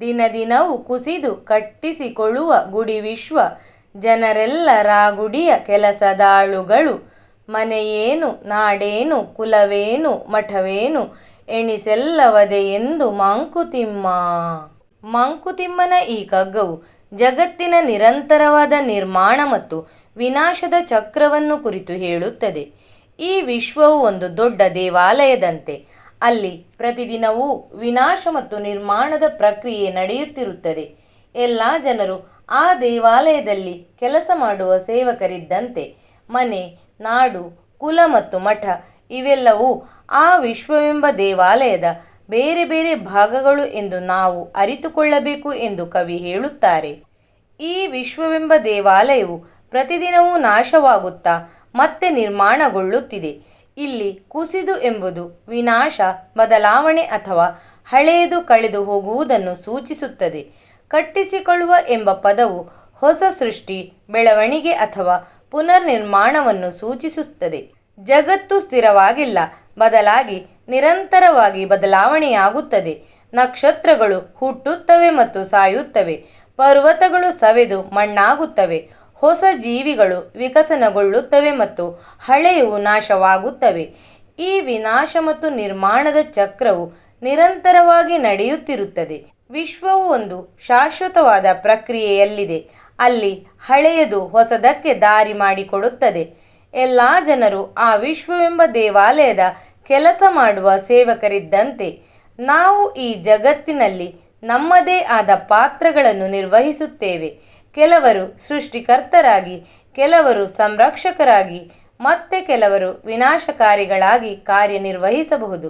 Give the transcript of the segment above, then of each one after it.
ದಿನ ದಿನವೂ ಕುಸಿದು ಕಟ್ಟಿಸಿಕೊಳ್ಳುವ ಗುಡಿ ವಿಶ್ವ. ಜನರೆಲ್ಲರ ಗುಡಿಯ ಕೆಲಸದಾಳುಗಳು ಮನೆಯೇನು, ನಾಡೇನು, ಕುಲವೇನು, ಮಠವೇನು, ಎಣಿಸೆಲ್ಲವದೆ ಎಂದು ಮಂಕುತಿಮ್ಮ. ಮಂಕುತಿಮ್ಮನ ಈ ಕಗ್ಗವು ಜಗತ್ತಿನ ನಿರಂತರವಾದ ನಿರ್ಮಾಣ ಮತ್ತು ವಿನಾಶದ ಚಕ್ರವನ್ನು ಕುರಿತು ಹೇಳುತ್ತದೆ. ಈ ವಿಶ್ವವು ಒಂದು ದೊಡ್ಡ ದೇವಾಲಯದಂತೆ ಅಲ್ಲಿ ಪ್ರತಿದಿನವೂ ವಿನಾಶ ಮತ್ತು ನಿರ್ಮಾಣದ ಪ್ರಕ್ರಿಯೆ ನಡೆಯುತ್ತಿರುತ್ತದೆ. ಎಲ್ಲ ಜನರು ಆ ದೇವಾಲಯದಲ್ಲಿ ಕೆಲಸ ಮಾಡುವ ಸೇವಕರಿದ್ದಂತೆ ಮನೆ, ನಾಡು, ಕುಲ ಮತ್ತು ಮಠ ಇವೆಲ್ಲವೂ ಆ ವಿಶ್ವವೆಂಬ ದೇವಾಲಯದ ಬೇರೆ ಬೇರೆ ಭಾಗಗಳು ಎಂದು ನಾವು ಅರಿತುಕೊಳ್ಳಬೇಕು ಎಂದು ಕವಿ ಹೇಳುತ್ತಾರೆ. ಈ ವಿಶ್ವವೆಂಬ ದೇವಾಲಯವು ಪ್ರತಿದಿನವೂ ನಾಶವಾಗುತ್ತಾ ಮತ್ತೆ ನಿರ್ಮಾಣಗೊಳ್ಳುತ್ತಿದೆ. ಇಲ್ಲಿ ಕುಸಿದು ಎಂಬುದು ವಿನಾಶ, ಬದಲಾವಣೆ ಅಥವಾ ಹಳೆಯದು ಕಳೆದು ಹೋಗುವುದನ್ನು ಸೂಚಿಸುತ್ತದೆ. ಕಟ್ಟಿಸಿಕೊಳ್ಳುವ ಎಂಬ ಪದವು ಹೊಸ ಸೃಷ್ಟಿ, ಬೆಳವಣಿಗೆ ಅಥವಾ ಪುನರ್ನಿರ್ಮಾಣವನ್ನು ಸೂಚಿಸುತ್ತದೆ. ಜಗತ್ತು ಸ್ಥಿರವಾಗಿಲ್ಲ, ಬದಲಾಗಿ ನಿರಂತರವಾಗಿ ಬದಲಾವಣೆಯಾಗುತ್ತದೆ. ನಕ್ಷತ್ರಗಳು ಹುಟ್ಟುತ್ತವೆ ಮತ್ತು ಸಾಯುತ್ತವೆ. ಪರ್ವತಗಳು ಸವೆದು ಮಣ್ಣಾಗುತ್ತವೆ. ಹೊಸ ಜೀವಿಗಳು ವಿಕಸನಗೊಳ್ಳುತ್ತವೆ ಮತ್ತು ಹಳೆಯವು ನಾಶವಾಗುತ್ತವೆ. ಈ ವಿನಾಶ ಮತ್ತು ನಿರ್ಮಾಣದ ಚಕ್ರವು ನಿರಂತರವಾಗಿ ನಡೆಯುತ್ತಿರುತ್ತದೆ. ವಿಶ್ವವು ಒಂದು ಶಾಶ್ವತವಾದ ಪ್ರಕ್ರಿಯೆಯಲ್ಲಿದೆ. ಅಲ್ಲಿ ಹಳೆಯದು ಹೊಸದಕ್ಕೆ ದಾರಿ ಮಾಡಿಕೊಡುತ್ತದೆ. ಎಲ್ಲ ಜನರು ಆ ವಿಶ್ವವೆಂಬ ದೇವಾಲಯದ ಕೆಲಸ ಮಾಡುವ ಸೇವಕರಿದ್ದಂತೆ ನಾವು ಈ ಜಗತ್ತಿನಲ್ಲಿ ನಮ್ಮದೇ ಆದ ಪಾತ್ರಗಳನ್ನು ನಿರ್ವಹಿಸುತ್ತೇವೆ. ಕೆಲವರು ಸೃಷ್ಟಿಕರ್ತರಾಗಿ, ಕೆಲವರು ಸಂರಕ್ಷಕರಾಗಿ, ಮತ್ತೆ ಕೆಲವರು ವಿನಾಶಕಾರಿಗಳಾಗಿ ಕಾರ್ಯನಿರ್ವಹಿಸಬಹುದು.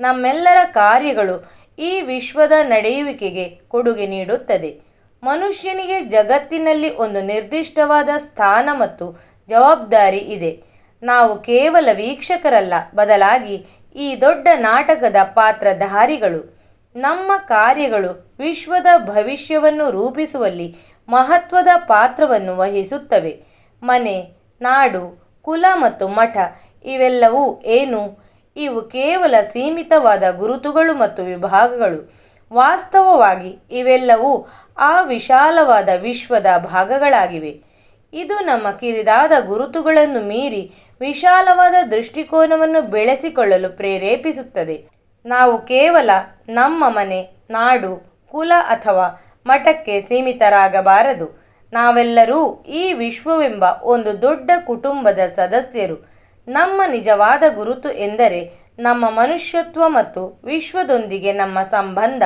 ನಮ್ಮೆಲ್ಲರ ಕಾರ್ಯಗಳು ಈ ವಿಶ್ವದ ನಡೆಯುವಿಕೆಗೆ ಕೊಡುಗೆ ನೀಡುತ್ತದೆ. ಮನುಷ್ಯನಿಗೆ ಜಗತ್ತಿನಲ್ಲಿ ಒಂದು ನಿರ್ದಿಷ್ಟವಾದ ಸ್ಥಾನ ಮತ್ತು ಜವಾಬ್ದಾರಿ ಇದೆ. ನಾವು ಕೇವಲ ವೀಕ್ಷಕರಲ್ಲ, ಬದಲಾಗಿ ಈ ದೊಡ್ಡ ನಾಟಕದ ಪಾತ್ರಧಾರಿಗಳು. ನಮ್ಮ ಕಾರ್ಯಗಳು ವಿಶ್ವದ ಭವಿಷ್ಯವನ್ನು ರೂಪಿಸುವಲ್ಲಿ ಮಹತ್ವದ ಪಾತ್ರವನ್ನು ವಹಿಸುತ್ತವೆ. ಮನೆ, ನಾಡು, ಕುಲ ಮತ್ತು ಮಠ ಇವೆಲ್ಲವೂ ಏನು? ಇವು ಕೇವಲ ಸೀಮಿತವಾದ ಗುರುತುಗಳು ಮತ್ತು ವಿಭಾಗಗಳು. ವಾಸ್ತವವಾಗಿ ಇವೆಲ್ಲವೂ ಆ ವಿಶಾಲವಾದ ವಿಶ್ವದ ಭಾಗಗಳಾಗಿವೆ. ಇದು ನಮ್ಮ ಕಿರಿದಾದ ಗುರುತುಗಳನ್ನು ಮೀರಿ ವಿಶಾಲವಾದ ದೃಷ್ಟಿಕೋನವನ್ನು ಬೆಳೆಸಿಕೊಳ್ಳಲು ಪ್ರೇರೇಪಿಸುತ್ತದೆ. ನಾವು ಕೇವಲ ನಮ್ಮ ಮನೆ, ನಾಡು, ಕುಲ ಅಥವಾ ಮಠಕ್ಕೆ ಸೀಮಿತರಾಗಬಾರದು. ನಾವೆಲ್ಲರೂ ಈ ವಿಶ್ವವೆಂಬ ಒಂದು ದೊಡ್ಡ ಕುಟುಂಬದ ಸದಸ್ಯರು. ನಮ್ಮ ನಿಜವಾದ ಗುರುತು ಎಂದರೆ ನಮ್ಮ ಮನುಷ್ಯತ್ವ ಮತ್ತು ವಿಶ್ವದೊಂದಿಗೆ ನಮ್ಮ ಸಂಬಂಧ.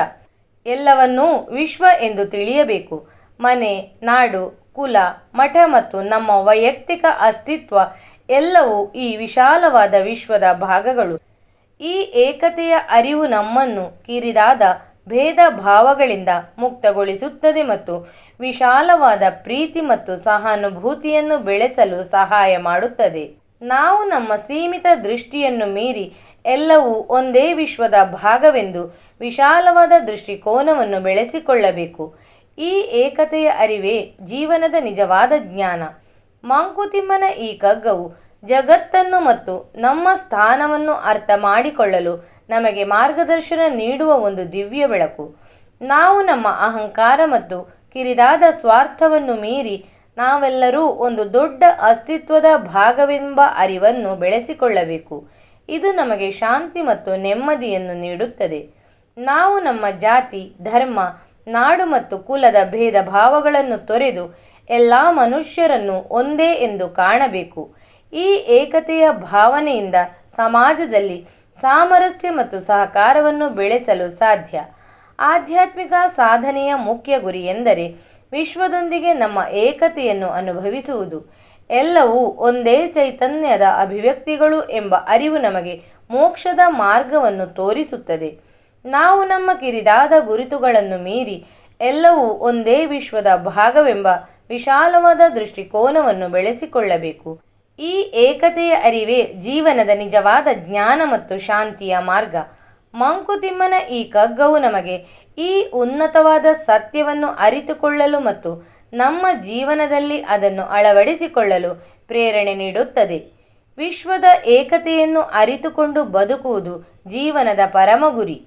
ಎಲ್ಲವನ್ನೂ ವಿಶ್ವ ಎಂದು ತಿಳಿಯಬೇಕು. ಮನೆ, ನಾಡು, ಕುಲ, ಮಠ ಮತ್ತು ನಮ್ಮ ವೈಯಕ್ತಿಕ ಅಸ್ತಿತ್ವ ಎಲ್ಲವೂ ಈ ವಿಶಾಲವಾದ ವಿಶ್ವದ ಭಾಗಗಳು. ಈ ಏಕತೆಯ ಅರಿವು ನಮ್ಮನ್ನು ಕಿರಿದಾದ ಭೇದ ಭಾವಗಳಿಂದ ಮುಕ್ತಗೊಳಿಸುತ್ತದೆ ಮತ್ತು ವಿಶಾಲವಾದ ಪ್ರೀತಿ ಮತ್ತು ಸಹಾನುಭೂತಿಯನ್ನು ಬೆಳೆಸಲು ಸಹಾಯ ಮಾಡುತ್ತದೆ. ನಾವು ನಮ್ಮ ಸೀಮಿತ ದೃಷ್ಟಿಯನ್ನು ಮೀರಿ ಎಲ್ಲವೂ ಒಂದೇ ವಿಶ್ವದ ಭಾಗವೆಂದು ವಿಶಾಲವಾದ ದೃಷ್ಟಿಕೋನವನ್ನು ಬೆಳೆಸಿಕೊಳ್ಳಬೇಕು. ಈ ಏಕತೆಯ ಅರಿವೇ ಜೀವನದ ನಿಜವಾದ ಜ್ಞಾನ. ಮಾಂಕುತಿಮ್ಮನ ಈ ಕಗ್ಗವು ಜಗತ್ತನ್ನು ಮತ್ತು ನಮ್ಮ ಸ್ಥಾನವನ್ನು ಅರ್ಥ ಮಾಡಿಕೊಳ್ಳಲು ನಮಗೆ ಮಾರ್ಗದರ್ಶನ ನೀಡುವ ಒಂದು ದಿವ್ಯ ಬೆಳಕು. ನಾವು ನಮ್ಮ ಅಹಂಕಾರ ಮತ್ತು ಕಿರಿದಾದ ಸ್ವಾರ್ಥವನ್ನು ಮೀರಿ ನಾವೆಲ್ಲರೂ ಒಂದು ದೊಡ್ಡ ಅಸ್ತಿತ್ವದ ಭಾಗವೆಂಬ ಅರಿವನ್ನು ಬೆಳೆಸಿಕೊಳ್ಳಬೇಕು. ಇದು ನಮಗೆ ಶಾಂತಿ ಮತ್ತು ನೆಮ್ಮದಿಯನ್ನು ನೀಡುತ್ತದೆ. ನಾವು ನಮ್ಮ ಜಾತಿ, ಧರ್ಮ, ನಾಡು ಮತ್ತು ಕುಲದ ಭೇದ ಭಾವಗಳನ್ನು ತೊರೆದು ಎಲ್ಲ ಮನುಷ್ಯರನ್ನು ಒಂದೇ ಎಂದು ಕಾಣಬೇಕು. ಈ ಏಕತೆಯ ಭಾವನೆಯಿಂದ ಸಮಾಜದಲ್ಲಿ ಸಾಮರಸ್ಯ ಮತ್ತು ಸಹಕಾರವನ್ನು ಬೆಳೆಸಲು ಸಾಧ್ಯ. ಆಧ್ಯಾತ್ಮಿಕ ಸಾಧನೆಯ ಮುಖ್ಯ ಗುರಿ ಎಂದರೆ ವಿಶ್ವದೊಂದಿಗೆ ನಮ್ಮ ಏಕತೆಯನ್ನು ಅನುಭವಿಸುವುದು. ಎಲ್ಲವೂ ಒಂದೇ ಚೈತನ್ಯದ ಅಭಿವ್ಯಕ್ತಿಗಳು ಎಂಬ ಅರಿವು ನಮಗೆ ಮೋಕ್ಷದ ಮಾರ್ಗವನ್ನು ತೋರಿಸುತ್ತದೆ. ನಾವು ನಮ್ಮ ಕಿರಿದಾದ ಗುರುತುಗಳನ್ನು ಮೀರಿ ಎಲ್ಲವೂ ಒಂದೇ ವಿಶ್ವದ ಭಾಗವೆಂಬ ವಿಶಾಲವಾದ ದೃಷ್ಟಿಕೋನವನ್ನು ಬೆಳೆಸಿಕೊಳ್ಳಬೇಕು. ಈ ಏಕತೆಯ ಅರಿವೇ ಜೀವನದ ನಿಜವಾದ ಜ್ಞಾನ ಮತ್ತು ಶಾಂತಿಯ ಮಾರ್ಗ. ಮಂಕುತಿಮ್ಮನ ಈ ಕಗ್ಗವು ನಮಗೆ ಈ ಉನ್ನತವಾದ ಸತ್ಯವನ್ನು ಅರಿತುಕೊಳ್ಳಲು ಮತ್ತು ನಮ್ಮ ಜೀವನದಲ್ಲಿ ಅದನ್ನು ಅಳವಡಿಸಿಕೊಳ್ಳಲು ಪ್ರೇರಣೆ ನೀಡುತ್ತದೆ. ವಿಶ್ವದ ಏಕತೆಯನ್ನು ಅರಿತುಕೊಂಡು ಬದುಕುವುದು ಜೀವನದ ಪರಮ ಗುರಿ